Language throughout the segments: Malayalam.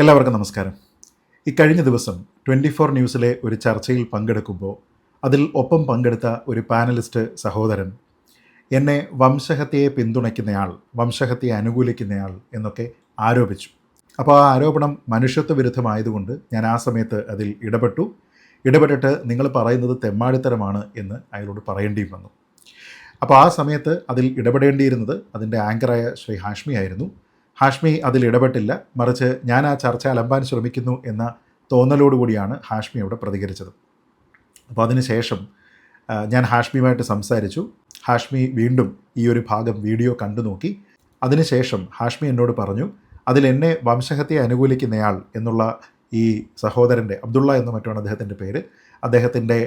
എല്ലാവർക്കും നമസ്കാരം. ഇക്കഴിഞ്ഞ ദിവസം ട്വന്റി ഫോർ ന്യൂസിലെ ഒരു ചർച്ചയിൽ പങ്കെടുക്കുമ്പോൾ അതിൽ ഒപ്പം പങ്കെടുത്ത ഒരു പാനലിസ്റ്റ് സഹോദരൻ എന്നെ വംശഹത്യയെ പിന്തുണയ്ക്കുന്നയാൾ വംശഹത്യയെ അനുകൂലിക്കുന്നയാൾ എന്നൊക്കെ ആരോപിച്ചു. അപ്പോൾ ആ ആരോപണം മനുഷ്യത്വ വിരുദ്ധമായതുകൊണ്ട് ഞാൻ ആ സമയത്ത് അതിൽ ഇടപെട്ടു. ഇടപെട്ടിട്ട് നിങ്ങൾ പറയുന്നത് തെമ്മാടിത്തരമാണ് എന്ന് അയാളോട് പറയേണ്ടിയും വന്നു. അപ്പോൾ ആ സമയത്ത് അതിൽ ഇടപെടേണ്ടിയിരുന്നത് അതിന്റെ ആങ്കറായ ശ്രീ ഹാഷ്മി ആയിരുന്നു. ഹാഷ്മി അതിൽ ഇടപെട്ടില്ല. മറിച്ച് ഞാൻ ആ ചർച്ച അലമ്പാൻ ശ്രമിക്കുന്നു എന്ന തോന്നലോടുകൂടിയാണ് ഹാഷ്മി അവിടെ പ്രതികരിച്ചത്. അപ്പോൾ അതിനുശേഷം ഞാൻ ഹാഷ്മിയുമായിട്ട് സംസാരിച്ചു. ഹാഷ്മി വീണ്ടും ഈ ഒരു ഭാഗം വീഡിയോ കണ്ടു നോക്കി. അതിനുശേഷം ഹാഷ്മി എന്നോട് പറഞ്ഞു അതിൽ എന്നെ വംശഹത്യ അനുകൂലിക്കുന്നയാൾ എന്നുള്ള ഈ സഹോദരന്റെ അബ്ദുള്ള എന്ന് മറ്റാണ് അദ്ദേഹത്തിന്റെ പേര് അദ്ദേഹത്തിന്റെ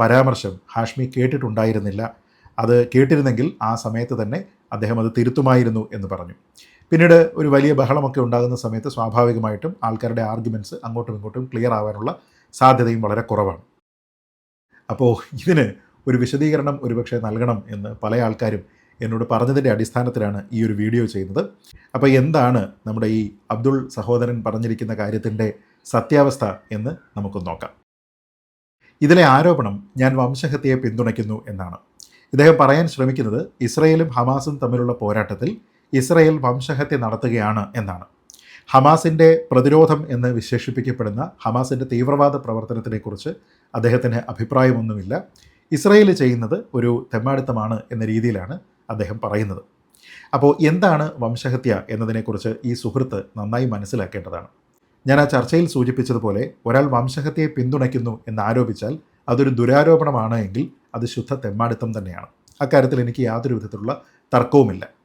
പരാമർശം ഹാഷ്മി കേട്ടിട്ടുണ്ടായിരുന്നില്ല. അത് കേട്ടിരുന്നെങ്കിൽ ആ സമയത്ത് തന്നെ അദ്ദേഹം അത് തിരുത്തുമായിരുന്നു എന്ന് പറഞ്ഞു. പിന്നീട് ഒരു വലിയ ബഹളമൊക്കെ ഉണ്ടാകുന്ന സമയത്ത് സ്വാഭാവികമായിട്ടും ആൾക്കാരുടെ ആർഗ്യുമെന്റ്സ് അങ്ങോട്ടും ഇങ്ങോട്ടും ക്ലിയർ ആവാനുള്ള സാധ്യതയും വളരെ കുറവാണ്. അപ്പോൾ ഇതിന് ഒരു വിശദീകരണം ഒരുപക്ഷെ നൽകണം എന്ന് പല ആൾക്കാരും എന്നോട് പറഞ്ഞതിന്റെ അടിസ്ഥാനത്തിലാണ് ഈ ഒരു വീഡിയോ ചെയ്യുന്നത്. അപ്പോൾ എന്താണ് നമ്മുടെ ഈ അബ്ദുൾ സഹോദരൻ പറഞ്ഞിരിക്കുന്ന കാര്യത്തിന്റെ സത്യാവസ്ഥ എന്ന് നമുക്ക് നോക്കാം. ഇതിലെ ആരോപണം ഞാൻ വംശഹത്യയെ പിന്തുണയ്ക്കുന്നു എന്നാണ്. ഇദ്ദേഹം പറയാൻ ശ്രമിക്കുന്നത് ഇസ്രയേലും ഹമാസും തമ്മിലുള്ള പോരാട്ടത്തിൽ ഇസ്രയേൽ വംശഹത്യ നടത്തുകയാണ് എന്നാണ്. ഹമാസിന്റെ പ്രതിരോധം എന്ന് വിശേഷിപ്പിക്കപ്പെടുന്ന ഹമാസിന്റെ തീവ്രവാദ പ്രവർത്തനത്തിനെക്കുറിച്ച് അദ്ദേഹത്തിന് അഭിപ്രായമൊന്നുമില്ല. ഇസ്രയേൽ ചെയ്യുന്നത് ഒരു തെമ്മാടിത്തമാണ് എന്ന രീതിയിലാണ് അദ്ദേഹം പറയുന്നത്. അപ്പോൾ എന്താണ് വംശഹത്യ എന്നതിനെക്കുറിച്ച് ഈ സുഹൃത്ത് നന്നായി മനസ്സിലാക്കേണ്ടതാണ്. ഞാൻ ആ ചർച്ചയിൽ സൂചിപ്പിച്ചതുപോലെ ഒരാൾ വംശഹത്യയെ പിന്തുണയ്ക്കുന്നു എന്ന് ആരോപിച്ചാൽ അതൊരു ദുരാരോപണമാണ് എങ്കിൽ അത് ശുദ്ധ തെമ്മാടിത്തം തന്നെയാണ്. അക്കാര്യത്തിൽ എനിക്ക് യാതൊരു വിധത്തിലുള്ള തർക്കവുമില്ല.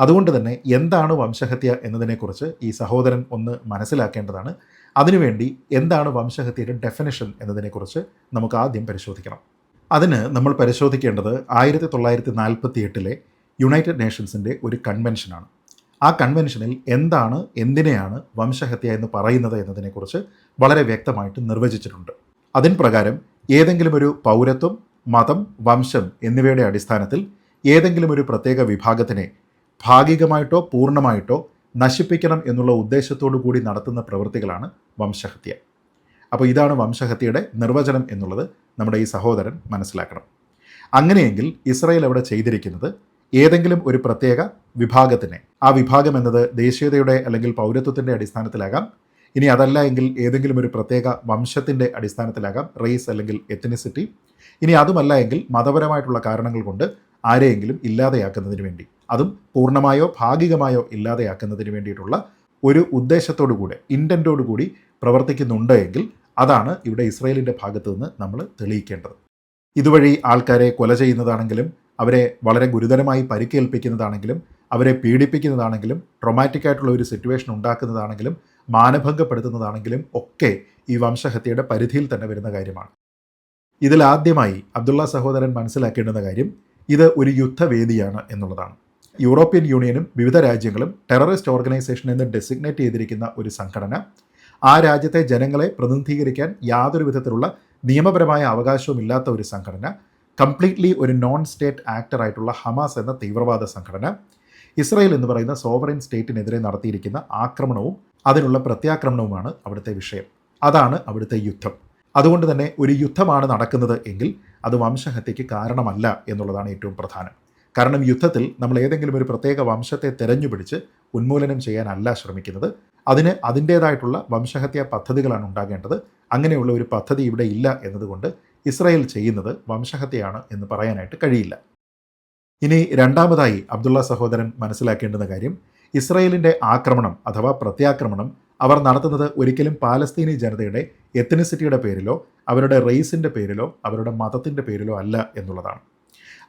അതുകൊണ്ട് തന്നെ എന്താണ് വംശഹത്യ എന്നതിനെക്കുറിച്ച് ഈ സഹോദരൻ ഒന്ന് മനസ്സിലാക്കേണ്ടതാണ്. അതിനുവേണ്ടി എന്താണ് വംശഹത്യയുടെ ഡെഫിനിഷൻ എന്നതിനെക്കുറിച്ച് നമുക്ക് ആദ്യം പരിശോധിക്കണം. അതിന് നമ്മൾ പരിശോധിക്കേണ്ടത് ആയിരത്തി തൊള്ളായിരത്തി നാൽപ്പത്തി എട്ടിലെ യുണൈറ്റഡ് നേഷൻസിന്റെ ഒരു കൺവെൻഷനാണ് ആ കൺവെൻഷനിൽ എന്താണ് എന്തിനെയാണ് വംശഹത്യ എന്ന് പറയുന്നത് എന്നതിനെക്കുറിച്ച് വളരെ വ്യക്തമായിട്ട് നിർവചിച്ചിട്ടുണ്ട്. അതിന് പ്രകാരം ഏതെങ്കിലും ഒരു പൗരത്വം മതം വംശം എന്നിവയുടെ അടിസ്ഥാനത്തിൽ ഏതെങ്കിലും ഒരു പ്രത്യേക വിഭാഗത്തിനെ ഭാഗികമായിട്ടോ പൂർണമായിട്ടോ നശിപ്പിക്കണം എന്നുള്ള ഉദ്ദേശത്തോടു കൂടി നടത്തുന്ന പ്രവൃത്തികളാണ് വംശഹത്യ. അപ്പോൾ ഇതാണ് വംശഹത്യയുടെ നിർവചനം എന്നുള്ളത് നമ്മുടെ ഈ സഹോദരൻ മനസ്സിലാക്കണം. അങ്ങനെയെങ്കിൽ ഇസ്രായേൽ അവിടെ ചെയ്തിരിക്കുന്നത് ഏതെങ്കിലും ഒരു പ്രത്യേക വിഭാഗത്തിനെ ആ വിഭാഗം എന്നത് ദേശീയതയുടെ അല്ലെങ്കിൽ പൗരത്വത്തിന്റെ അടിസ്ഥാനത്തിലാകാം. ഇനി അതല്ല എങ്കിൽ ഏതെങ്കിലും ഒരു പ്രത്യേക വംശത്തിന്റെ അടിസ്ഥാനത്തിലാകാം റേസ് അല്ലെങ്കിൽ എത്തനിസിറ്റി ഇനി അതുമല്ല എങ്കിൽ മതപരമായിട്ടുള്ള കാരണങ്ങൾ കൊണ്ട് ആരെയെങ്കിലും ഇല്ലാതെയാക്കുന്നതിന് വേണ്ടി. അതും പൂർണമായോ ഭാഗികമായോ ഇല്ലാതെയാക്കുന്നതിന് വേണ്ടിയിട്ടുള്ള ഒരു ഉദ്ദേശത്തോടു കൂടെ ഇന്റന്റോടു കൂടി പ്രവർത്തിക്കുന്നുണ്ട് എങ്കിൽ അതാണ് ഇവിടെ ഇസ്രയേലിന്റെ ഭാഗത്തു നിന്ന് നമ്മൾ തെളിയിക്കേണ്ടത്. ഇതുവഴി ആൾക്കാരെ കൊല ചെയ്യുന്നതാണെങ്കിലും അവരെ വളരെ ഗുരുതരമായി പരിക്കേൽപ്പിക്കുന്നതാണെങ്കിലും അവരെ പീഡിപ്പിക്കുന്നതാണെങ്കിലും ട്രൊമാറ്റിക് ആയിട്ടുള്ള ഒരു സിറ്റുവേഷൻ ഉണ്ടാക്കുന്നതാണെങ്കിലും മാനഭംഗപ്പെടുത്തുന്നതാണെങ്കിലും ഒക്കെ ഈ വംശഹത്യയുടെ പരിധിയിൽ തന്നെ വരുന്ന കാര്യമാണ്. ഇതിലാദ്യമായി അബ്ദുള്ള സഹോദരൻ മനസ്സിലാക്കേണ്ടുന്ന കാര്യം ഇത് ഒരു യുദ്ധവേദിയാണ് എന്നുള്ളതാണ്. യൂറോപ്യൻ യൂണിയനും വിവിധ രാജ്യങ്ങളും ടെററിസ്റ്റ് ഓർഗനൈസേഷൻ എന്ന് ഡെസിഗ്നേറ്റ് ചെയ്തിരിക്കുന്ന ഒരു സംഘടന. ആ രാജ്യത്തെ ജനങ്ങളെ പ്രതിനിധീകരിക്കാൻ യാതൊരു വിധത്തിലുള്ള നിയമപരമായ അവകാശവും ഇല്ലാത്ത ഒരു സംഘടന. കംപ്ലീറ്റ്ലി ഒരു നോൺ സ്റ്റേറ്റ് ആക്ടർ ആയിട്ടുള്ള ഹമാസ് എന്ന തീവ്രവാദ സംഘടന. ഇസ്രയേൽ എന്ന് പറയുന്ന സോവറിൻ സ്റ്റേറ്റിനെതിരെ നടത്തിയിരിക്കുന്ന ആക്രമണവും അതിനുള്ള പ്രത്യാക്രമണവുമാണ് അവിടുത്തെ വിഷയം. അതാണ് അവിടുത്തെ യുദ്ധം. അതുകൊണ്ട് തന്നെ ഒരു യുദ്ധമാണ് നടക്കുന്നത് എങ്കിൽ അത് വംശഹത്യയ്ക്ക് കാരണമല്ല എന്നുള്ളതാണ് ഏറ്റവും പ്രധാനം. കാരണം യുദ്ധത്തിൽ നമ്മൾ ഏതെങ്കിലും ഒരു പ്രത്യേക വംശത്തെ തെരഞ്ഞുപിടിച്ച് ഉന്മൂലനം ചെയ്യാനല്ല ശ്രമിക്കുന്നത്. അതിന് അതിന്റേതായിട്ടുള്ള വംശഹത്യാ പദ്ധതികളാണ് ഉണ്ടാകേണ്ടത്. അങ്ങനെയുള്ള ഒരു പദ്ധതി ഇവിടെ ഇല്ല എന്നതുകൊണ്ട് ഇസ്രായേൽ ചെയ്യുന്നത് വംശഹത്യയാണ് എന്ന് പറയാനായിട്ട് കഴിയില്ല. ഇനി രണ്ടാമതായി അബ്ദുള്ള സഹോദരൻ മനസ്സിലാക്കേണ്ടുന്ന കാര്യം ഇസ്രായേലിന്റെ ആക്രമണം അഥവാ പ്രത്യാക്രമണം അവർ നടത്തുന്നത് ഒരിക്കലും പാലസ്തീനി ജനതയുടെ എത്തനിസിറ്റിയുടെ പേരിലോ അവരുടെ റേസിന്റെ പേരിലോ അവരുടെ മതത്തിന്റെ പേരിലോ അല്ല എന്നുള്ളതാണ്.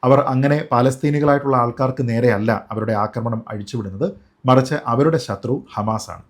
അവർ അങ്ങനെ പാലസ്തീനികളായിട്ടുള്ള ആൾക്കാർക്ക് നേരെയല്ല അവരുടെ ആക്രമണം അഴിച്ചുവിടുന്നത്. മറിച്ച് അവരുടെ ശത്രു ഹമാസാണ്.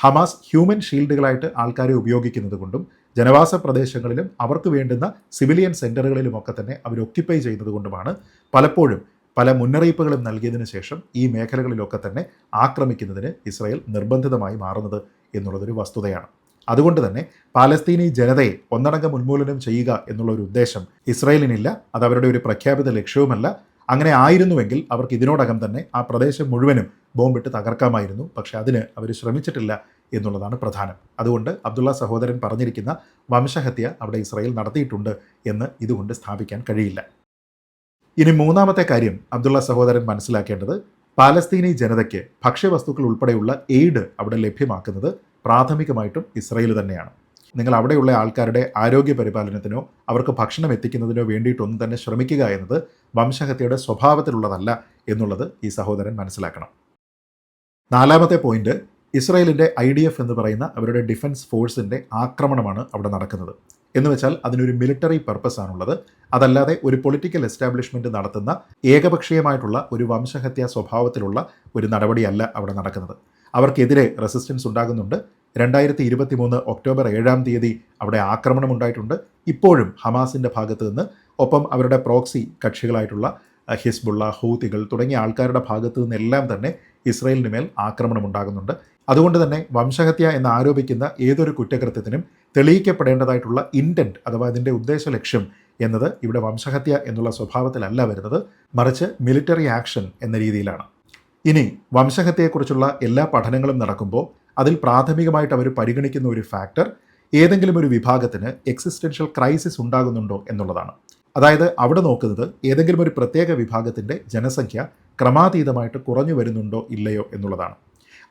ഹമാസ് ഹ്യൂമൻ ഷീൽഡുകളായിട്ട് ആൾക്കാരെ ഉപയോഗിക്കുന്നത് കൊണ്ടും ജനവാസ പ്രദേശങ്ങളിലും അവർക്ക് വേണ്ടുന്ന സിവിലിയൻ സെന്ററുകളിലുമൊക്കെ തന്നെ അവർ ഒക്യുപ്പൈ ചെയ്യുന്നത് കൊണ്ടുമാണ് പലപ്പോഴും പല മുന്നറിയിപ്പുകളും നൽകിയതിനു ശേഷം ഈ മേഖലകളിലൊക്കെ തന്നെ ആക്രമിക്കുന്നതിന് ഇസ്രായേൽ നിർബന്ധിതമായി മാറുന്നത് എന്നുള്ളതൊരു വസ്തുതയാണ്. അതുകൊണ്ട് തന്നെ പാലസ്തീനി ജനതയെ ഒന്നടങ്കം ഉന്മൂലനം ചെയ്യുക എന്നുള്ള ഒരു ഉദ്ദേശം ഇസ്രായേലിനില്ല. അത് അവരുടെ ഒരു പ്രഖ്യാപിത ലക്ഷ്യവുമല്ല. അങ്ങനെ ആയിരുന്നുവെങ്കിൽ അവർക്ക് ഇതിനോടകം തന്നെ ആ പ്രദേശം മുഴുവനും ബോംബിട്ട് തകർക്കാമായിരുന്നു. പക്ഷെ അതിന് അവർ ശ്രമിച്ചിട്ടില്ല എന്നുള്ളതാണ് പ്രധാനം. അതുകൊണ്ട് അബ്ദുള്ള സഹോദരൻ പറഞ്ഞിരിക്കുന്ന വംശഹത്യ അവിടെ ഇസ്രായേൽ നടത്തിയിട്ടുണ്ട് എന്ന് ഇതുകൊണ്ട് സ്ഥാപിക്കാൻ കഴിയില്ല. ഇനി മൂന്നാമത്തെ കാര്യം അബ്ദുള്ള സഹോദരൻ മനസ്സിലാക്കേണ്ടത്. പാലസ്തീനി ജനതയ്ക്ക് ഭക്ഷ്യവസ്തുക്കൾ ഉൾപ്പെടെയുള്ള എയ്ഡ് അവിടെ ലഭ്യമാക്കുന്നത് പ്രാഥമികമായിട്ടും ഇസ്രയേൽ തന്നെയാണ്. നിങ്ങൾ അവിടെയുള്ള ആൾക്കാരുടെ ആരോഗ്യ പരിപാലനത്തിനോ അവർക്ക് ഭക്ഷണം എത്തിക്കുന്നതിനോ വേണ്ടിയിട്ടൊന്നും തന്നെ ശ്രമിക്കുക എന്നത് വംശഹത്യയുടെ സ്വഭാവത്തിലുള്ളതല്ല എന്നുള്ളത് ഈ സഹോദരൻ മനസ്സിലാക്കണം. നാലാമത്തെ പോയിന്റ് ഇസ്രയേലിന്റെ ഐ ഡി എഫ് എന്ന് പറയുന്ന അവരുടെ ഡിഫൻസ് ഫോഴ്സിന്റെ ആക്രമണമാണ് അവിടെ നടക്കുന്നത്. എന്ന് വെച്ചാൽ അതിനൊരു മിലിറ്ററി പർപ്പസ് ആണുള്ളത്. അതല്ലാതെ ഒരു പൊളിറ്റിക്കൽ എസ്റ്റാബ്ലിഷ്മെന്റ് നടത്തുന്ന ഏകപക്ഷീയമായിട്ടുള്ള ഒരു വംശഹത്യാ സ്വഭാവത്തിലുള്ള ഒരു നടപടിയല്ല അവിടെ നടക്കുന്നത്. അവർക്കെതിരെ റെസിസ്റ്റൻസ് ഉണ്ടാകുന്നുണ്ട്. രണ്ടായിരത്തി ഇരുപത്തി മൂന്ന് ഒക്ടോബർ ഏഴാം തീയതി അവിടെ ആക്രമണം ഉണ്ടായിട്ടുണ്ട് ഇപ്പോഴും ഹമാസിന്റെ ഭാഗത്ത് നിന്ന് ഒപ്പം അവരുടെ പ്രോക്സി കക്ഷികളായിട്ടുള്ള ഹിസ്ബുള്ള ഹൂത്തികൾ തുടങ്ങിയ ആൾക്കാരുടെ ഭാഗത്തു നിന്നെല്ലാം തന്നെ ഇസ്രയേലിന് മേൽ ആക്രമണം ഉണ്ടാകുന്നുണ്ട് അതുകൊണ്ട് തന്നെ വംശഹത്യ എന്ന് ആരോപിക്കുന്ന ഏതൊരു കുറ്റകൃത്യത്തിനും തെളിയിക്കപ്പെടേണ്ടതായിട്ടുള്ള ഇന്റന്റ് അഥവാ അതിന്റെ ഉദ്ദേശ ലക്ഷ്യം എന്നത് ഇവിടെ വംശഹത്യ എന്നുള്ള സ്വഭാവത്തിലല്ല വരുന്നത്. മറിച്ച് മിലിറ്ററി ആക്ഷൻ എന്ന രീതിയിലാണ്. ഇനി വംശഹത്യയെക്കുറിച്ചുള്ള എല്ലാ പഠനങ്ങളും നടക്കുമ്പോൾ അതിൽ പ്രാഥമികമായിട്ട് അവർ പരിഗണിക്കുന്ന ഒരു ഫാക്ടർ ഏതെങ്കിലും ഒരു വിഭാഗത്തിന് എക്സിസ്റ്റൻഷ്യൽ ക്രൈസിസ് ഉണ്ടാകുന്നുണ്ടോ എന്നുള്ളതാണ്. അതായത് അവിടെ നോക്കുന്നത് ഏതെങ്കിലും ഒരു പ്രത്യേക വിഭാഗത്തിന്റെ ജനസംഖ്യ ക്രമാതീതമായിട്ട് കുറഞ്ഞു വരുന്നുണ്ടോ ഇല്ലയോ എന്നുള്ളതാണ്.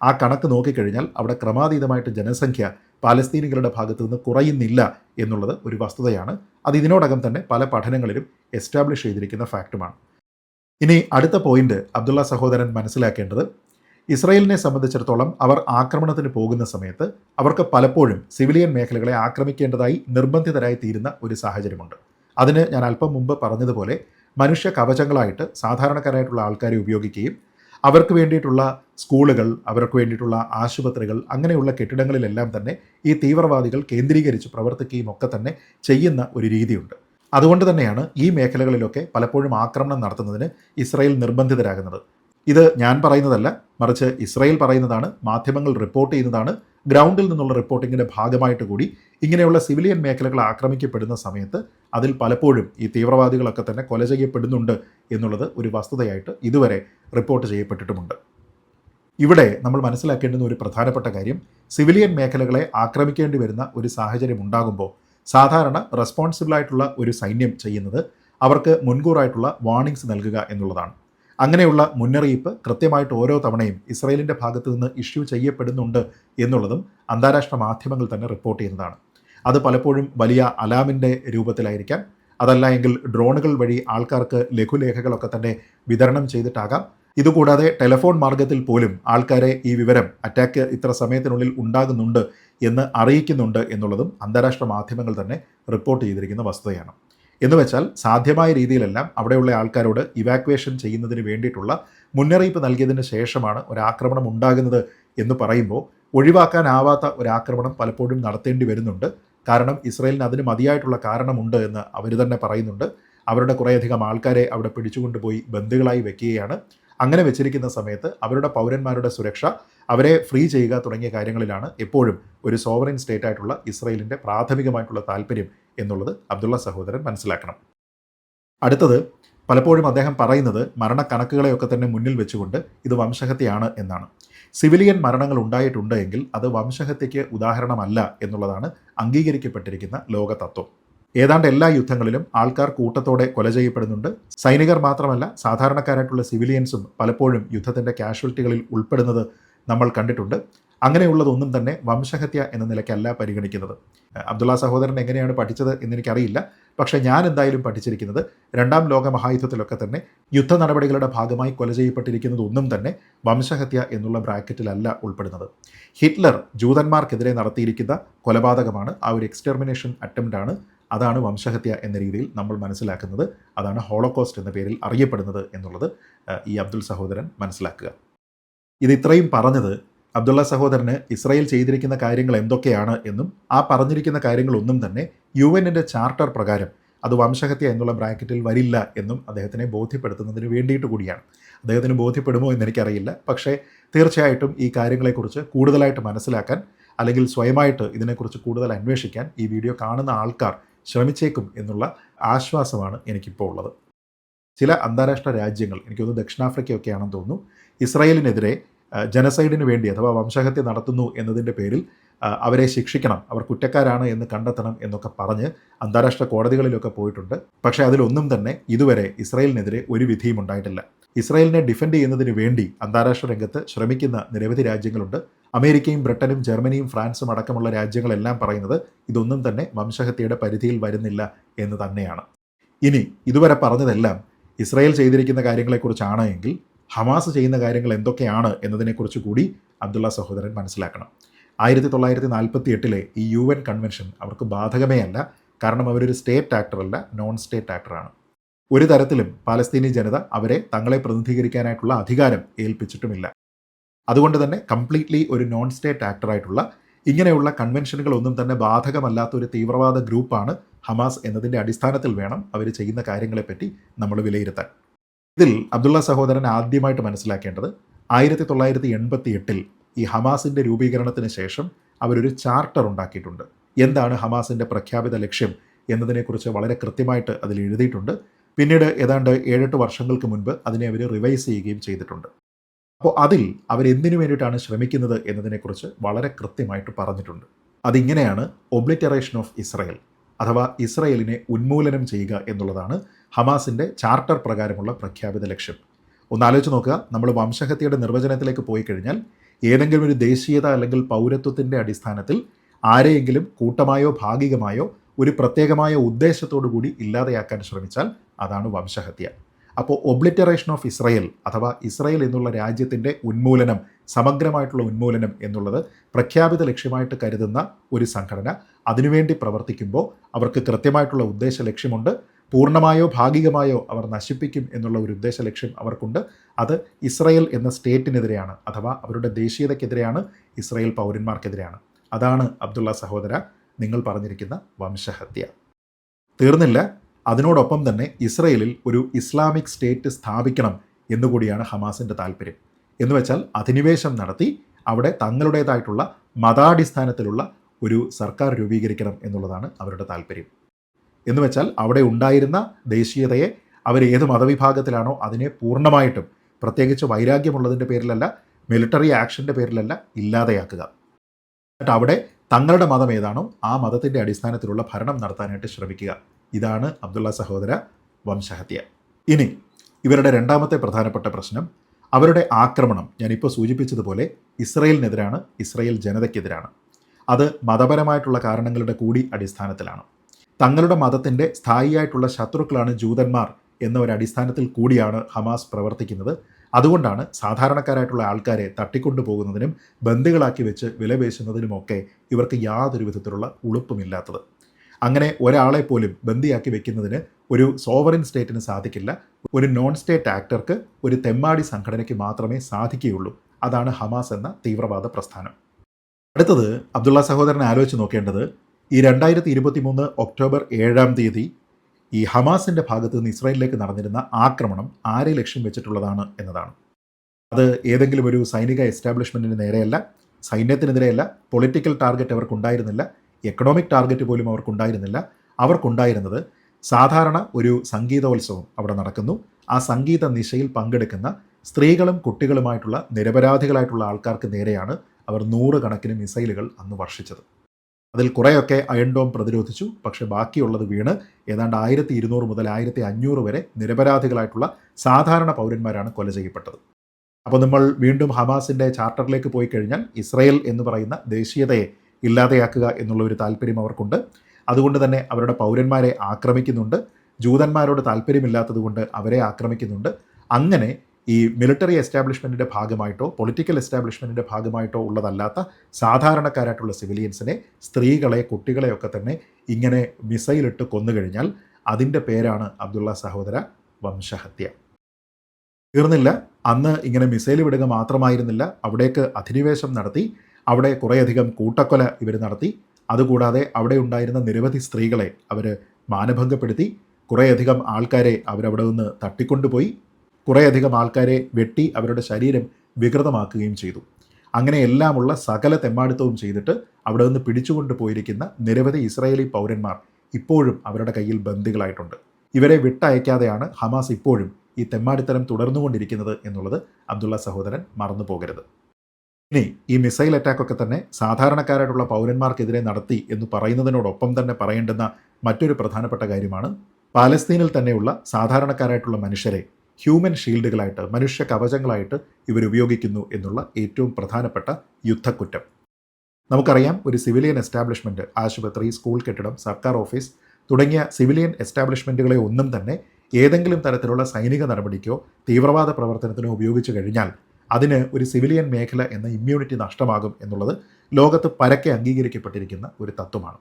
ആ കണക്ക് നോക്കിക്കഴിഞ്ഞാൽ അവിടെ ക്രമാതീതമായിട്ട് ജനസംഖ്യ പാലസ്തീനികളുടെ ഭാഗത്തു നിന്ന് കുറയുന്നില്ല എന്നുള്ളത് ഒരു വസ്തുതയാണ്. അത് ഇതിനോടകം തന്നെ പല പഠനങ്ങളിലും എസ്റ്റാബ്ലിഷ് ചെയ്തിരിക്കുന്ന ഫാക്റ്റുമാണ് ഇനി അടുത്ത പോയിന്റ് അബ്ദുള്ള സഹോദരൻ മനസ്സിലാക്കേണ്ടത് ഇസ്രയേലിനെ സംബന്ധിച്ചിടത്തോളം അവർ ആക്രമണത്തിന് പോകുന്ന സമയത്ത് അവർക്ക് പലപ്പോഴും സിവിലിയൻ മേഖലകളെ ആക്രമിക്കേണ്ടതായി നിർബന്ധിതരായി തീരുന്ന ഒരു സാഹചര്യമുണ്ട്. അതിന് ഞാൻ അല്പം മുമ്പ് പറഞ്ഞതുപോലെ മനുഷ്യ കവചങ്ങളായിട്ട് സാധാരണക്കാരായിട്ടുള്ള ആൾക്കാരെ ഉപയോഗിക്കുകയും അവർക്ക് വേണ്ടിയിട്ടുള്ള സ്കൂളുകൾ അവർക്ക് വേണ്ടിയിട്ടുള്ള ആശുപത്രികൾ അങ്ങനെയുള്ള കെട്ടിടങ്ങളിലെല്ലാം തന്നെ ഈ തീവ്രവാദികൾ കേന്ദ്രീകരിച്ച് പ്രവർത്തിക്കുകയും ഒക്കെ തന്നെ ചെയ്യുന്ന ഒരു രീതിയുണ്ട്. അതുകൊണ്ട് തന്നെയാണ് ഈ മേഖലകളിലൊക്കെ പലപ്പോഴും ആക്രമണം നടത്തുന്നതിന് ഇസ്രായേൽ നിർബന്ധിതരാകുന്നത്. ഇത് ഞാൻ പറയുന്നതല്ല മറിച്ച് ഇസ്രായേൽ പറയുന്നതാണ് മാധ്യമങ്ങൾ റിപ്പോർട്ട് ചെയ്യുന്നതാണ് ഗ്രൗണ്ടിൽ നിന്നുള്ള റിപ്പോർട്ടിങ്ങിന്റെ ഭാഗമായിട്ട് കൂടി ഇങ്ങനെയുള്ള സിവിലിയൻ മേഖലകൾ ആക്രമിക്കപ്പെടുന്ന സമയത്ത് അതിൽ പലപ്പോഴും ഈ തീവ്രവാദികളൊക്കെ തന്നെ കൊല ചെയ്യപ്പെടുന്നുണ്ട് എന്നുള്ളത് ഒരു വസ്തുതയായിട്ട് ഇതുവരെ റിപ്പോർട്ട് ചെയ്യപ്പെട്ടിട്ടുമുണ്ട്. ഇവിടെ നമ്മൾ മനസ്സിലാക്കേണ്ടുന്ന ഒരു പ്രധാനപ്പെട്ട കാര്യം സിവിലിയൻ മേഖലകളെ ആക്രമിക്കേണ്ടി വരുന്ന ഒരു സാഹചര്യം ഉണ്ടാകുമ്പോൾ സാധാരണ റെസ്പോൺസിബിൾ ആയിട്ടുള്ള ഒരു സൈന്യം ചെയ്യുന്നത് അവർക്ക് മുൻകൂറായിട്ടുള്ള വാർണിംഗ്സ് നൽകുക എന്നുള്ളതാണ്. അങ്ങനെയുള്ള മുന്നറിയിപ്പ് കൃത്യമായിട്ട് ഓരോ തവണയും ഇസ്രയേലിന്റെ ഭാഗത്തു നിന്ന് ഇഷ്യൂ ചെയ്യപ്പെടുന്നുണ്ട് എന്നുള്ളതും അന്താരാഷ്ട്ര മാധ്യമങ്ങൾ തന്നെ റിപ്പോർട്ട് ചെയ്യുന്നതാണ്. അത് പലപ്പോഴും വലിയ അലാമിന്റെ രൂപത്തിലായിരിക്കാം. അതല്ല എങ്കിൽ ഡ്രോണുകൾ വഴി ആൾക്കാർക്ക് ലഘുലേഖകളൊക്കെ തന്നെ വിതരണം ചെയ്തിട്ടാകാം. ഇതുകൂടാതെ ടെലഫോൺ മാർഗത്തിൽ പോലും ആൾക്കാരെ ഈ വിവരം അറ്റാക്ക് ഇത്ര സമയത്തിനുള്ളിൽ ഉണ്ടാകുന്നുണ്ട് എന്ന് അറിയിക്കുന്നുണ്ട് എന്നുള്ളതും അന്താരാഷ്ട്ര മാധ്യമങ്ങൾ തന്നെ റിപ്പോർട്ട് ചെയ്തിരിക്കുന്ന വസ്തുതയാണ്. എന്ന് വെച്ചാൽ സാധ്യമായ രീതിയിലെല്ലാം അവിടെയുള്ള ആൾക്കാരോട് ഇവാക്വേഷൻ ചെയ്യുന്നതിന് വേണ്ടിയിട്ടുള്ള മുന്നറിയിപ്പ് നൽകിയതിന് ശേഷമാണ് ഒരു ആക്രമണം ഉണ്ടാകുന്നത് എന്ന് പറയുമ്പോൾ ഒഴിവാക്കാനാവാത്ത ഒരു ആക്രമണം പലപ്പോഴും നടത്തേണ്ടി വരുന്നുണ്ട്. കാരണം ഇസ്രയേലിന് അതിന് മതിയായിട്ടുള്ള കാരണമുണ്ട് എന്ന് അവർ തന്നെ പറയുന്നുണ്ട്. അവരുടെ കുറേയധികം ആൾക്കാരെ അവിടെ പിടിച്ചുകൊണ്ടുപോയി ബന്ധുക്കളായി വെക്കുകയാണ്. അങ്ങനെ വെച്ചിരിക്കുന്ന സമയത്ത് അവരുടെ പൗരന്മാരുടെ സുരക്ഷ അവരെ ഫ്രീ ചെയ്യുക തുടങ്ങിയ കാര്യങ്ങളിലാണ് എപ്പോഴും ഒരു സോവറിൻ സ്റ്റേറ്റ് ആയിട്ടുള്ള ഇസ്രയേലിന്റെ പ്രാഥമികമായിട്ടുള്ള താല്പര്യം എന്നുള്ളത് അബ്ദുള്ള സഹോദരൻ മനസ്സിലാക്കണം. അടുത്തത് പലപ്പോഴും അദ്ദേഹം പറയുന്നത് മരണക്കണക്കുകളെയൊക്കെ തന്നെ മുന്നിൽ വെച്ചുകൊണ്ട് ഇത് വംശഹത്യയാണ് എന്നാണ്. സിവിലിയൻ മരണങ്ങൾ ഉണ്ടായിട്ടുണ്ട് എങ്കിൽ അത് വംശഹത്യയ്ക്ക് ഉദാഹരണമല്ല എന്നുള്ളതാണ് അംഗീകരിക്കപ്പെട്ടിരിക്കുന്ന ലോകതത്വം. ഏതാണ്ട് എല്ലാ യുദ്ധങ്ങളിലും ആൾക്കാർ കൂട്ടത്തോടെ കൊല ചെയ്യപ്പെടുന്നുണ്ട്. സൈനികർ മാത്രമല്ല സാധാരണക്കാരായിട്ടുള്ള സിവിലിയൻസും പലപ്പോഴും യുദ്ധത്തിന്റെ കാഷ്വൽറ്റികളിൽ ഉൾപ്പെടുന്നത് നമ്മൾ കണ്ടിട്ടുണ്ട്. അങ്ങനെയുള്ളതൊന്നും തന്നെ വംശഹത്യ എന്ന നിലയ്ക്കല്ല പരിഗണിക്കുന്നത്. അബ്ദുള്ള സഹോദരൻ എങ്ങനെയാണ് പഠിച്ചത് എന്നെനിക്കറിയില്ല പക്ഷേ ഞാൻ എന്തായാലും പഠിച്ചിരിക്കുന്നത് രണ്ടാം ലോക മഹായുദ്ധത്തിലൊക്കെ തന്നെ യുദ്ധ നടപടികളുടെ ഭാഗമായി കൊല ചെയ്യപ്പെട്ടിരിക്കുന്നതൊന്നും തന്നെ വംശഹത്യ എന്നുള്ള ബ്രാക്കറ്റിലല്ല ഉൾപ്പെടുന്നത്. ഹിറ്റ്ലർ ജൂതന്മാർക്കെതിരെ നടത്തിയിരിക്കുന്ന കൊലപാതകമാണ് ആ ഒരു എക്സ്റ്റെർമിനേഷൻ അറ്റംപ്റ്റാണ് അതാണ് വംശഹത്യ എന്ന രീതിയിൽ നമ്മൾ മനസ്സിലാക്കുന്നത്. അതാണ് ഹോളോകോസ്റ്റ് എന്ന പേരിൽ അറിയപ്പെടുന്നത് എന്നുള്ളത് ഈ അബ്ദുൽ സഹോദരൻ മനസ്സിലാക്കുക. ഇത് ഇത്രയും പറഞ്ഞത് അബ്ദുള്ള സഹോദരന് ഇസ്രായേൽ ചെയ്തിരിക്കുന്ന കാര്യങ്ങൾ എന്തൊക്കെയാണ് എന്നും ആ പറഞ്ഞിരിക്കുന്ന കാര്യങ്ങളൊന്നും തന്നെ യു എന്നിന്റെ ചാർട്ടർ പ്രകാരം അത് വംശഹത്യ എന്നുള്ള ബ്രാക്കറ്റിൽ വരില്ല എന്നും അദ്ദേഹത്തിനെ ബോധ്യപ്പെടുത്തുന്നതിന് വേണ്ടിയിട്ട് കൂടിയാണ്. അദ്ദേഹത്തിന് ബോധ്യപ്പെടുമോ എന്ന് എനിക്കറിയില്ല. പക്ഷേ തീർച്ചയായിട്ടും ഈ കാര്യങ്ങളെക്കുറിച്ച് കൂടുതലായിട്ട് മനസ്സിലാക്കാൻ അല്ലെങ്കിൽ സ്വയമായിട്ട് ഇതിനെക്കുറിച്ച് കൂടുതൽ അന്വേഷിക്കാൻ ഈ വീഡിയോ കാണുന്ന ആൾക്കാർ ശ്രമിച്ചേക്കും എന്നുള്ള ആശ്വാസമാണ് എനിക്കിപ്പോൾ ഉള്ളത്. ചില അന്താരാഷ്ട്ര രാജ്യങ്ങൾ എനിക്ക് എനിക്കൊന്ന് ദക്ഷിണാഫ്രിക്കയൊക്കെയാണെന്ന് തോന്നുന്നു ഇസ്രായേലിനെതിരെ ജനസൈഡിന് വേണ്ടി അഥവാ വംശഹത്യ നടത്തുന്നു എന്നതിന്റെ പേരിൽ അവരെ ശിക്ഷിക്കണം അവർ കുറ്റക്കാരാണ് എന്ന് കണ്ടെത്തണം എന്നൊക്കെ പറഞ്ഞ് അന്താരാഷ്ട്ര കോടതികളിലൊക്കെ പോയിട്ടുണ്ട്. പക്ഷേ അതിലൊന്നും തന്നെ ഇതുവരെ ഇസ്രായേലിനെതിരെ ഒരു വിധിയും ഉണ്ടായിട്ടില്ല. ഇസ്രായേലിനെ ഡിഫെൻഡ് ചെയ്യുന്നതിന് വേണ്ടി അന്താരാഷ്ട്ര രംഗത്ത് ശ്രമിക്കുന്ന നിരവധി രാജ്യങ്ങളുണ്ട്. അമേരിക്കയും ബ്രിട്ടനും ജർമ്മനിയും ഫ്രാൻസും അടക്കമുള്ള രാജ്യങ്ങളെല്ലാം പറയുന്നത് ഇതൊന്നും തന്നെ വംശഹത്യയുടെ പരിധിയിൽ വരുന്നില്ല എന്ന് തന്നെയാണ്. ഇനി ഇതുവരെ പറഞ്ഞതെല്ലാം ഇസ്രായേൽ ചെയ്തിരിക്കുന്ന കാര്യങ്ങളെക്കുറിച്ചാണ് എങ്കിൽ ഹമാസ് ചെയ്യുന്ന കാര്യങ്ങൾ എന്തൊക്കെയാണ് എന്നതിനെക്കുറിച്ച് കൂടി അബ്ദുള്ള സഹോദരൻ മനസ്സിലാക്കണം. ആയിരത്തി തൊള്ളായിരത്തി നാൽപ്പത്തി എട്ടിലെ ഈ യു എൻ കൺവെൻഷൻ അവർക്ക് ബാധകമേ അല്ല കാരണം അവരൊരു സ്റ്റേറ്റ് ആക്ടറല്ല നോൺ സ്റ്റേറ്റ് ആക്ടറാണ് ഒരു തരത്തിലും പാലസ്തീനി ജനത അവരെ തങ്ങളെ പ്രതിനിധീകരിക്കാനായിട്ടുള്ള അധികാരം ഏൽപ്പിച്ചിട്ടുമില്ല. അതുകൊണ്ട് തന്നെ കംപ്ലീറ്റ്ലി ഒരു നോൺ സ്റ്റേറ്റ് ആക്ടറായിട്ടുള്ള ഇങ്ങനെയുള്ള കൺവെൻഷനുകളൊന്നും തന്നെ ബാധകമല്ലാത്ത ഒരു തീവ്രവാദ ഗ്രൂപ്പാണ് ഹമാസ് എന്നതിന്റെ അടിസ്ഥാനത്തിൽ വേണം അവർ ചെയ്യുന്ന കാര്യങ്ങളെപ്പറ്റി നമ്മൾ വിലയിരുത്താൻ. ഇതിൽ അബ്ദുള്ള സഹോദരൻ ആദ്യമായിട്ട് മനസ്സിലാക്കേണ്ടത് ആയിരത്തി തൊള്ളായിരത്തി എൺപത്തി എട്ടിൽ ഈ ഹമാസിന്റെ രൂപീകരണത്തിന് ശേഷം അവരൊരു ചാർട്ടർ ഉണ്ടാക്കിയിട്ടുണ്ട്. എന്താണ് ഹമാസിന്റെ പ്രഖ്യാപിത ലക്ഷ്യം എന്നതിനെക്കുറിച്ച് വളരെ കൃത്യമായിട്ട് അതിൽ എഴുതിയിട്ടുണ്ട്. പിന്നീട് ഏതാണ്ട് ഏഴെട്ട് വർഷങ്ങൾക്ക് മുൻപ് അതിനെ അവർ റിവൈസ് ചെയ്യുകയും ചെയ്തിട്ടുണ്ട്. അപ്പോൾ അതിൽ അവരെന്തിനു വേണ്ടിയിട്ടാണ് ശ്രമിക്കുന്നത് എന്നതിനെക്കുറിച്ച് വളരെ കൃത്യമായിട്ട് പറഞ്ഞിട്ടുണ്ട്. അതിങ്ങനെയാണ് ഒബ്ലിറ്ററേഷൻ ഓഫ് ഇസ്രയേൽ. അഥവാ ഇസ്രയേലിനെ ഉന്മൂലനം ചെയ്യുക എന്നുള്ളതാണ് ഹമാസിന്റെ ചാർട്ടർ പ്രകാരമുള്ള പ്രഖ്യാപിത ലക്ഷ്യം. ഒന്ന് ആലോചിച്ച് നോക്കുക. നമ്മൾ വംശഹത്യയുടെ നിർവചനത്തിലേക്ക് പോയി കഴിഞ്ഞാൽ ഏതെങ്കിലും ഒരു ദേശീയത അല്ലെങ്കിൽ പൗരത്വത്തിന്റെ അടിസ്ഥാനത്തിൽ ആരെയെങ്കിലും കൂട്ടമായോ ഭാഗികമായോ ഒരു പ്രത്യേകമായ ഉദ്ദേശത്തോടു കൂടി ഇല്ലാതെയാക്കാൻ ശ്രമിച്ചാൽ അതാണ് വംശഹത്യ. അപ്പോൾ ഒബ്ലിറ്ററേഷൻ ഓഫ് ഇസ്രയേൽ അഥവാ ഇസ്രയേൽ എന്നുള്ള രാജ്യത്തിന്റെ ഉന്മൂലനം സമഗ്രമായിട്ടുള്ള ഉന്മൂലനം എന്നുള്ളത് പ്രഖ്യാപിത ലക്ഷ്യമായിട്ട് കരുതുന്ന ഒരു സംഘടന. അതിനുവേണ്ടി പ്രവർത്തിക്കുമ്പോൾ അവർക്ക് കൃത്യമായിട്ടുള്ള ഉദ്ദേശ ലക്ഷ്യമുണ്ട്. പൂർണമായോ ഭാഗികമായോ അവർ നശിപ്പിക്കും എന്നുള്ള ഒരു ഉദ്ദേശ ലക്ഷ്യം അവർക്കുണ്ട്. അത് ഇസ്രയേൽ എന്ന സ്റ്റേറ്റിനെതിരെയാണ് അഥവാ അവരുടെ ദേശീയതയ്ക്കെതിരെയാണ് ഇസ്രയേൽ പൗരന്മാർക്കെതിരെയാണ്. അതാണ് അബ്ദുള്ള സഹോദര നിങ്ങൾ പറഞ്ഞിരിക്കുന്ന വംശഹത്യ. തീർന്നില്ല. അതിനോടൊപ്പം തന്നെ ഇസ്രയേലിൽ ഒരു ഇസ്ലാമിക് സ്റ്റേറ്റ് സ്ഥാപിക്കണം എന്നുകൂടിയാണ് ഹമാസിന്റെ താല്പര്യം എന്ന് വെച്ചാൽ അധിനിവേശം നടത്തി അവിടെ തങ്ങളുടേതായിട്ടുള്ള മതാടിസ്ഥാനത്തിലുള്ള ഒരു സർക്കാർ രൂപീകരിക്കണം എന്നുള്ളതാണ് അവരുടെ താല്പര്യം. എന്ന് വെച്ചാൽ അവിടെ ഉണ്ടായിരുന്ന ദേശീയതയെ അവർ ഏത് മതവിഭാഗത്തിലാണോ അതിനെ പൂർണമായിട്ടും പ്രത്യേകിച്ച് വൈരാഗ്യമുള്ളതിന്റെ പേരിലല്ല മിലിറ്ററി ആക്ഷന്റെ പേരിലല്ല ഇല്ലാതെയാക്കുക. എന്നിട്ട് അവിടെ തങ്ങളുടെ മതം ഏതാണോ ആ മതത്തിന്റെ അടിസ്ഥാനത്തിലുള്ള ഭരണം നടത്താനായിട്ട് ശ്രമിക്കുക. ഇതാണ് അബ്ദുള്ള സഹോദര വംശഹത്യ. ഇനി ഇവരുടെ രണ്ടാമത്തെ പ്രധാനപ്പെട്ട പ്രശ്നം അവരുടെ ആക്രമണം ഞാനിപ്പോൾ സൂചിപ്പിച്ചതുപോലെ ഇസ്രയേലിനെതിരാണ് ഇസ്രയേൽ ജനതയ്ക്കെതിരാണ്. അത് മതപരമായിട്ടുള്ള കാരണങ്ങളുടെ കൂടി അടിസ്ഥാനത്തിലാണ്. തങ്ങളുടെ മതത്തിന്റെ സ്ഥായിയായിട്ടുള്ള ശത്രുക്കളാണ് ജൂതന്മാർ എന്ന ഒരു അടിസ്ഥാനത്തിൽ കൂടിയാണ് ഹമാസ് പ്രവർത്തിക്കുന്നത്. അതുകൊണ്ടാണ് സാധാരണക്കാരായിട്ടുള്ള ആൾക്കാരെ തട്ടിക്കൊണ്ടു പോകുന്നതിനും ബന്ദികളാക്കി വെച്ച് വിലപേശുന്നതിനുമൊക്കെ ഇവർക്ക് യാതൊരു വിധത്തിലുള്ള ഉളുപ്പുമില്ലാത്തത്. അങ്ങനെ ഒരാളെ പോലും ബന്ദിയാക്കി വെക്കുന്നതിന് ഒരു സോവറിൻ സ്റ്റേറ്റിന് സാധിക്കില്ല. ഒരു നോൺ സ്റ്റേറ്റ് ആക്ടർക്ക് ഒരു തെമ്മാടി സംഘടനയ്ക്ക് മാത്രമേ സാധിക്കുകയുള്ളൂ. അതാണ് ഹമാസ് എന്ന തീവ്രവാദ പ്രസ്ഥാനം. അടുത്തത് അബ്ദുള്ള സഹോദരൻ ആലോചിച്ച് നോക്കേണ്ടത് ഈ രണ്ടായിരത്തി ഇരുപത്തി മൂന്ന് ഒക്ടോബർ ഏഴാം തീയതി ഈ ഹമാസിന്റെ ഭാഗത്ത് നിന്ന് ഇസ്രായേലിലേക്ക് നടന്നിരുന്ന ആക്രമണം ആരെ ലക്ഷ്യം വെച്ചിട്ടുള്ളതാണ് എന്നതാണ്. അത് ഏതെങ്കിലും ഒരു സൈനിക എസ്റ്റാബ്ലിഷ്മെന്റിന് നേരെയല്ല സൈന്യത്തിനെതിരെയല്ല പൊളിറ്റിക്കൽ ടാർഗറ്റ് അവർക്കുണ്ടായിരുന്നില്ല എക്കണോമിക് ടാർഗറ്റ് പോലും അവർക്കുണ്ടായിരുന്നില്ല. അവർക്കുണ്ടായിരുന്നത് സാധാരണ ഒരു സംഗീതോത്സവം അവിടെ നടക്കുന്നു. ആ സംഗീത നിശയിൽ പങ്കെടുക്കുന്ന സ്ത്രീകളും കുട്ടികളുമായിട്ടുള്ള നിരപരാധികളായിട്ടുള്ള ആൾക്കാർക്ക് നേരെയാണ് അവർ നൂറുകണക്കിന് മിസൈലുകൾ അന്ന് വർഷിച്ചത്. അതിൽ കുറേയൊക്കെ അയൺഡോം പ്രതിരോധിച്ചു പക്ഷേ ബാക്കിയുള്ളത് വീണ് ഏതാണ്ട് ആയിരത്തി ഇരുന്നൂറ് മുതൽ ആയിരത്തി അഞ്ഞൂറ് വരെ നിരപരാധികളായിട്ടുള്ള സാധാരണ പൗരന്മാരാണ് കൊല ചെയ്യപ്പെട്ടത്. അപ്പോൾ നമ്മൾ വീണ്ടും ഹമാസിന്റെ ചാർട്ടറിലേക്ക് പോയി കഴിഞ്ഞാൽ ഇസ്രയേൽ എന്ന് പറയുന്ന ദേശീയതയെ ഇല്ലാതെയാക്കുക എന്നുള്ള ഒരു താല്പര്യം അവർക്കുണ്ട്. അതുകൊണ്ട് തന്നെ അവരുടെ പൗരന്മാരെ ആക്രമിക്കുന്നുണ്ട്. ജൂതന്മാരോട് താല്പര്യമില്ലാത്തതുകൊണ്ട് അവരെ ആക്രമിക്കുന്നുണ്ട്. അങ്ങനെ ഈ മിലിറ്ററി എസ്റ്റാബ്ലിഷ്മെന്റിന്റെ ഭാഗമായിട്ടോ പൊളിറ്റിക്കൽ എസ്റ്റാബ്ലിഷ്മെന്റിന്റെ ഭാഗമായിട്ടോ ഉള്ളതല്ലാത്ത സാധാരണക്കാരായിട്ടുള്ള സിവിലിയൻസിനെ സ്ത്രീകളെ കുട്ടികളെയൊക്കെ തന്നെ ഇങ്ങനെ മിസൈലിട്ട് കൊന്നുകഴിഞ്ഞാൽ അതിന്റെ പേരാണ് അബ്ദുള്ള സഹോദര വംശഹത്യ. തീർന്നില്ല. അന്ന് ഇങ്ങനെ മിസൈൽ വിടുക മാത്രമായിരുന്നില്ല. അവിടേക്ക് അധിനിവേശം നടത്തി. അവിടെ കുറേയധികം കൂട്ടക്കൊല ഇവർ നടത്തി. അതുകൂടാതെ അവിടെ ഉണ്ടായിരുന്ന നിരവധി സ്ത്രീകളെ അവർ മാനഭംഗപ്പെടുത്തി കുറേയധികം ആൾക്കാരെ അവരവിടെ നിന്ന് തട്ടിക്കൊണ്ടുപോയി കുറേയധികം ആൾക്കാരെ വെട്ടി അവരുടെ ശരീരം വികൃതമാക്കുകയും ചെയ്തു. അങ്ങനെ എല്ലാമുള്ള സകല തെമ്മാടിത്തവും ചെയ്തിട്ട് അവിടെ നിന്ന് പിടിച്ചുകൊണ്ട് പോയിരിക്കുന്ന നിരവധി ഇസ്രായേലി പൗരന്മാർ ഇപ്പോഴും അവരുടെ കയ്യിൽ ബന്ദികളായിട്ടുണ്ട്. ഇവരെ വിട്ടയക്കാതെയാണ് ഹമാസ് ഇപ്പോഴും ഈ തെമ്മാടിത്തരം തുടർന്നുകൊണ്ടിരിക്കുന്നത് എന്നുള്ളത് അബ്ദുള്ള സഹോദരൻ മറന്നു പോകരുത് ഇനി ഈ മിസൈൽ അറ്റാക്കൊക്കെ തന്നെ സാധാരണക്കാരായിട്ടുള്ള പൗരന്മാർക്കെതിരെ നടത്തി എന്ന് പറയുന്നതിനോടൊപ്പം തന്നെ പറയേണ്ടുന്ന മറ്റൊരു പ്രധാനപ്പെട്ട കാര്യമാണ് പാലസ്തീനിൽ തന്നെയുള്ള സാധാരണക്കാരായിട്ടുള്ള മനുഷ്യരെ ഹ്യൂമൻ ഷീൽഡുകളായിട്ട് മനുഷ്യ കവചങ്ങളായിട്ട് ഇവരുപയോഗിക്കുന്നു എന്നുള്ള ഏറ്റവും പ്രധാനപ്പെട്ട യുദ്ധക്കുറ്റം. നമുക്കറിയാം ഒരു സിവിലിയൻ എസ്റ്റാബ്ലിഷ്മെന്റ് ആശുപത്രി സ്കൂൾ കെട്ടിടം സർക്കാർ ഓഫീസ് തുടങ്ങിയ സിവിലിയൻ എസ്റ്റാബ്ലിഷ്മെന്റുകളെ ഒന്നും തന്നെ ഏതെങ്കിലും തരത്തിലുള്ള സൈനിക നടപടിക്കോ തീവ്രവാദ പ്രവർത്തനത്തിനോ ഉപയോഗിച്ചു കഴിഞ്ഞാൽ അതിന് ഒരു സിവിലിയൻ മേഖല എന്ന ഇമ്മ്യൂണിറ്റി നഷ്ടമാകും എന്നുള്ളത് ലോകത്ത് പരക്കെ അംഗീകരിക്കപ്പെട്ടിരിക്കുന്ന ഒരു തത്വമാണ്.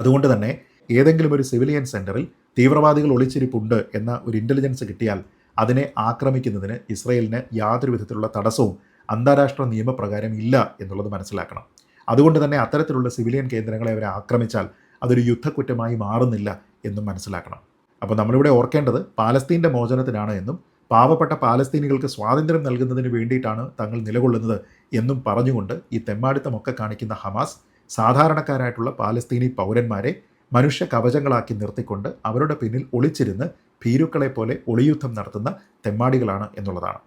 അതുകൊണ്ട് തന്നെ ഏതെങ്കിലും ഒരു സിവിലിയൻ സെന്ററിൽ തീവ്രവാദികൾ ഒളിച്ചിരിപ്പുണ്ട് എന്ന ഒരു ഇന്റലിജൻസ് കിട്ടിയാൽ അതിനെ ആക്രമിക്കുന്നതിന് ഇസ്രയേലിന് യാതൊരു വിധത്തിലുള്ള തടസ്സവും അന്താരാഷ്ട്ര നിയമപ്രകാരം ഇല്ല എന്നുള്ളത് മനസ്സിലാക്കണം. അതുകൊണ്ട് തന്നെ അത്തരത്തിലുള്ള സിവിലിയൻ കേന്ദ്രങ്ങളെ അവരെ ആക്രമിച്ചാൽ അതൊരു യുദ്ധക്കുറ്റമായി മാറുന്നില്ല എന്നും മനസ്സിലാക്കണം. അപ്പോൾ നമ്മളിവിടെ ഓർക്കേണ്ടത് പാലസ്തീന്റെ മോചനത്തിനാണ് എന്നും പാവപ്പെട്ട പാലസ്തീനികൾക്ക് സ്വാതന്ത്ര്യം നൽകുന്നതിന് വേണ്ടിയിട്ടാണ് തങ്ങൾ നിലകൊള്ളുന്നത് എന്നും പറഞ്ഞുകൊണ്ട് ഈ തെമ്മാടിത്തമൊക്കെ കാണിക്കുന്ന ഹമാസ് സാധാരണക്കാരായിട്ടുള്ള പാലസ്തീനി പൗരന്മാരെ മനുഷ്യ കവചങ്ങളാക്കി നിർത്തിക്കൊണ്ട് അവരുടെ പിന്നിൽ ഒളിച്ചിരുന്ന് ഭീരുക്കളെ പോലെ ഒളിയുദ്ധം നടത്തുന്ന തെമ്മാടികളാണ് എന്നുള്ളതാണ്.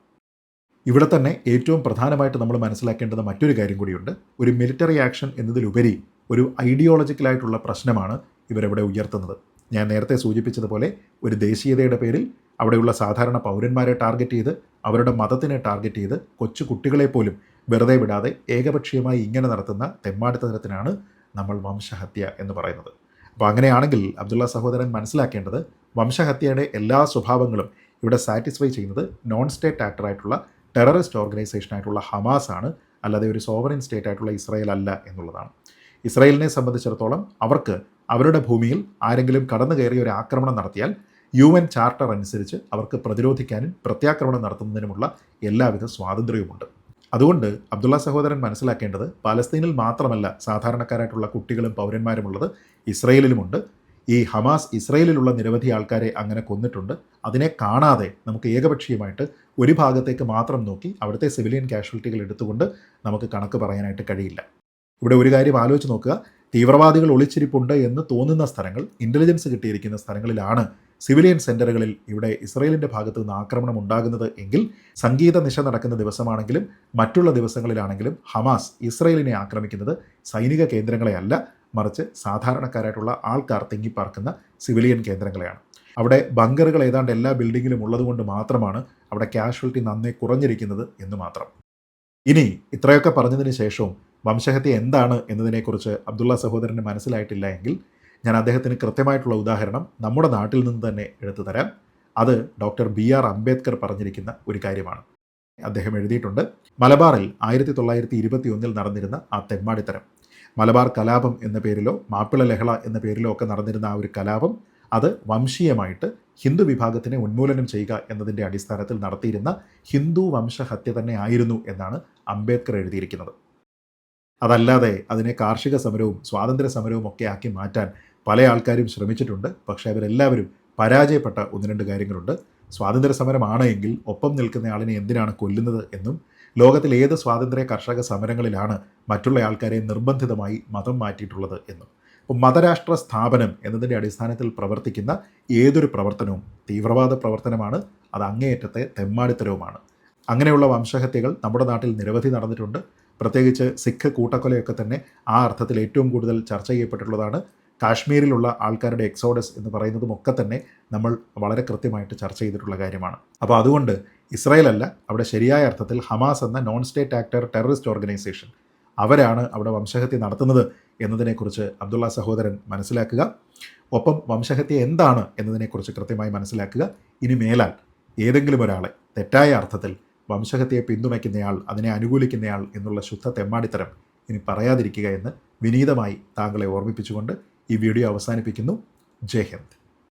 ഇവിടെ തന്നെ ഏറ്റവും പ്രധാനമായിട്ട് നമ്മൾ മനസ്സിലാക്കേണ്ടുന്ന മറ്റൊരു കാര്യം കൂടിയുണ്ട്. ഒരു മിലിറ്ററി ആക്ഷൻ എന്നതിലുപരി ഒരു ഐഡിയോളജിക്കലായിട്ടുള്ള പ്രശ്നമാണ് ഇവരവിടെ ഉയർത്തുന്നത്. ഞാൻ നേരത്തെ സൂചിപ്പിച്ചതുപോലെ ഒരു ദേശീയതയുടെ പേരിൽ അവിടെയുള്ള സാധാരണ പൗരന്മാരെ ടാർഗറ്റ് ചെയ്ത് അവരുടെ മതത്തിനെ ടാർഗറ്റ് ചെയ്ത് കൊച്ചു കുട്ടികളെ പോലും വെറുതെ വിടാതെ ഏകപക്ഷീയമായി ഇങ്ങനെ നടത്തുന്ന തെമ്മാടിത്തരത്തിനാണ് നമ്മൾ വംശഹത്യ എന്ന് പറയുന്നത്. അപ്പോൾ അങ്ങനെയാണെങ്കിൽ അബ്ദുള്ള സഹോദരൻ മനസ്സിലാക്കേണ്ടത് വംശഹത്യയുടെ എല്ലാ സ്വഭാവങ്ങളും ഇവിടെ സാറ്റിസ്ഫൈ ചെയ്യുന്നത് നോൺ സ്റ്റേറ്റ് ആക്ടറായിട്ടുള്ള ടെററിസ്റ്റ് ഓർഗനൈസേഷനായിട്ടുള്ള ഹമാസ് ആണ് അല്ലാതെ ഒരു സോവറിൻ സ്റ്റേറ്റ് ആയിട്ടുള്ള ഇസ്രായേൽ അല്ല എന്നുള്ളതാണ്. ഇസ്രായേലിനെ സംബന്ധിച്ചിടത്തോളം അവർക്ക് അവരുടെ ഭൂമിയിൽ ആരെങ്കിലും കടന്നു കയറി ഒരു ആക്രമണം നടത്തിയാൽ യു എൻ ചാർട്ടർ അനുസരിച്ച് അവർക്ക് പ്രതിരോധിക്കാനും പ്രത്യാക്രമണം നടത്തുന്നതിനുമുള്ള എല്ലാവിധ സ്വാതന്ത്ര്യവുമുണ്ട്. അതുകൊണ്ട് അബ്ദുള്ള സഹോദരൻ മനസ്സിലാക്കേണ്ടത് പാലസ്തീനിൽ മാത്രമല്ല സാധാരണക്കാരായിട്ടുള്ള കുട്ടികളും പൗരന്മാരുമുള്ളത് ഇസ്രയേലിലുമുണ്ട്. ഈ ഹമാസ് ഇസ്രയേലിലുള്ള നിരവധി ആൾക്കാരെ അങ്ങനെ കൊന്നിട്ടുണ്ട്. അതിനെ കാണാതെ നമുക്ക് ഏകപക്ഷീയമായിട്ട് ഒരു ഭാഗത്തേക്ക് മാത്രം നോക്കി അവിടുത്തെ സിവിലിയൻ കാഷ്വാലിറ്റികൾ എടുത്തുകൊണ്ട് നമുക്ക് കണക്ക് പറയാനായിട്ട് കഴിയില്ല. ഇവിടെ ഒരു കാര്യം ആലോചിച്ച് നോക്കുക. തീവ്രവാദികൾ ഒളിച്ചിരിപ്പുണ്ട് എന്ന് തോന്നുന്ന സ്ഥലങ്ങൾ ഇന്റലിജൻസ് കിട്ടിയിരിക്കുന്ന സ്ഥലങ്ങളിലാണ് സിവിലിയൻ സെന്ററുകളിൽ ഇവിടെ ഇസ്രയേലിന്റെ ഭാഗത്ത് നിന്ന് ആക്രമണം ഉണ്ടാകുന്നത് എങ്കിൽ സംഗീത നിശ നടക്കുന്ന ദിവസമാണെങ്കിലും മറ്റുള്ള ദിവസങ്ങളിലാണെങ്കിലും ഹമാസ് ഇസ്രയേലിനെ ആക്രമിക്കുന്നത് സൈനിക കേന്ദ്രങ്ങളെയല്ല മറിച്ച് സാധാരണക്കാരായിട്ടുള്ള ആൾക്കാർ തിങ്ങിപ്പാർക്കുന്ന സിവിലിയൻ കേന്ദ്രങ്ങളെയാണ്. അവിടെ ബങ്കറുകൾ ഏതാണ്ട് എല്ലാ ബിൽഡിങ്ങിലും ഉള്ളതുകൊണ്ട് മാത്രമാണ് അവിടെ കാഷ്വാലിറ്റി നന്നേ കുറഞ്ഞിരിക്കുന്നത് എന്ന് മാത്രം. ഇനി ഇത്രയൊക്കെ പറഞ്ഞതിന് ശേഷവും വംശഹത്യ എന്താണ് എന്നതിനെക്കുറിച്ച് അബ്ദുള്ള സഹോദരന് മനസ്സിലായിട്ടില്ല എങ്കിൽ ഞാൻ അദ്ദേഹത്തിന് കൃത്യമായിട്ടുള്ള ഉദാഹരണം നമ്മുടെ നാട്ടിൽ നിന്ന് തന്നെ എടുത്തു തരാം. അത് ഡോക്ടർ ബി ആർ അംബേദ്കർ പറഞ്ഞിരിക്കുന്ന ഒരു കാര്യമാണ്. അദ്ദേഹം എഴുതിയിട്ടുണ്ട് മലബാറിൽ ആയിരത്തി തൊള്ളായിരത്തി ഇരുപത്തി ഒന്നിൽ നടന്നിരുന്ന ആ തെമ്മാടിത്തരം. മലബാർ കലാപം എന്ന പേരിലോ മാപ്പിള ലഹള എന്ന പേരിലോ ഒക്കെ നടന്നിരുന്ന ആ ഒരു കലാപം അത് വംശീയമായിട്ട് ഹിന്ദു വിഭാഗത്തിനെ ഉന്മൂലനം ചെയ്യുക എന്നതിന്റെ അടിസ്ഥാനത്തിൽ നടത്തിയിരുന്ന ഹിന്ദു വംശഹത്യ തന്നെ ആയിരുന്നു എന്നാണ് അംബേദ്കർ എഴുതിയിരിക്കുന്നത്. അതല്ലാതെ അതിനെ കാർഷിക സമരവും സ്വാതന്ത്ര്യ സമരവും ഒക്കെ ആക്കി മാറ്റാൻ പല ആൾക്കാരും ശ്രമിച്ചിട്ടുണ്ട്. പക്ഷേ അവരെല്ലാവരും പരാജയപ്പെട്ട ഒന്ന് രണ്ട് കാര്യങ്ങളുണ്ട്. സ്വാതന്ത്ര്യ സമരമാണ് എങ്കിൽ ഒപ്പം നിൽക്കുന്ന ആളിനെ എന്തിനാണ് കൊല്ലുന്നത് എന്നും ലോകത്തിൽ ഏത് സ്വാതന്ത്ര്യ കർഷക സമരങ്ങളിലാണ് മറ്റുള്ള ആൾക്കാരെ നിർബന്ധിതമായി മതം മാറ്റിയിട്ടുള്ളത് എന്നും. അപ്പോൾ മതരാഷ്ട്ര സ്ഥാപനം എന്നതിന്റെ അടിസ്ഥാനത്തിൽ പ്രവർത്തിക്കുന്ന ഏതൊരു പ്രവർത്തനവും തീവ്രവാദ പ്രവർത്തനമാണ് അത് അങ്ങേയറ്റത്തെ തെമ്മാടിത്തരവുമാണ്. അങ്ങനെയുള്ള വംശഹത്യകൾ നമ്മുടെ നാട്ടിൽ നിരവധി നടന്നിട്ടുണ്ട്. പ്രത്യേകിച്ച് സിഖ് കൂട്ടക്കൊലയൊക്കെ തന്നെ ആ അർത്ഥത്തിൽ ഏറ്റവും കൂടുതൽ ചർച്ച ചെയ്യപ്പെട്ടിട്ടുള്ളതാണ്. കാശ്മീരിലുള്ള ആൾക്കാരുടെ എക്സോഡസ് എന്ന് പറയുന്നതും ഒക്കെ തന്നെ നമ്മൾ വളരെ കൃത്യമായിട്ട് ചർച്ച ചെയ്തിട്ടുള്ള കാര്യമാണ്. അപ്പോൾ അതുകൊണ്ട് ഇസ്രായേൽ അല്ല അവിടെ ശരിയായ അർത്ഥത്തിൽ ഹമാസ് എന്ന non state actor terrorist organisation അവരാണ് അവിടെ വംശഹത്യ നടത്തുന്നത് എന്നതിനെക്കുറിച്ച് അബ്ദുള്ള സഹോദരൻ മനസ്സിലാക്കുക. ഒപ്പം വംശഹത്യ എന്താണ് എന്നതിനെക്കുറിച്ച് കൃത്യമായി മനസ്സിലാക്കുക. ഇനി മേലാൽ ഏതെങ്കിലും ഒരാളെ തെറ്റായ അർത്ഥത്തിൽ വംശഹത്യയെ പിന്തുണയ്ക്കുന്നയാൾ അതിനെ അനുകൂലിക്കുന്നയാൾ എന്നുള്ള ശുദ്ധ തെമ്മാടിത്തരം ഇനി പറയാതിരിക്കുക എന്ന് വിനീതമായി താങ്കളെ ഓർമ്മിപ്പിച്ചുകൊണ്ട് ഈ വീഡിയോ അവസാനിപ്പിക്കുന്നു. ജയ് ഹിന്ദ്.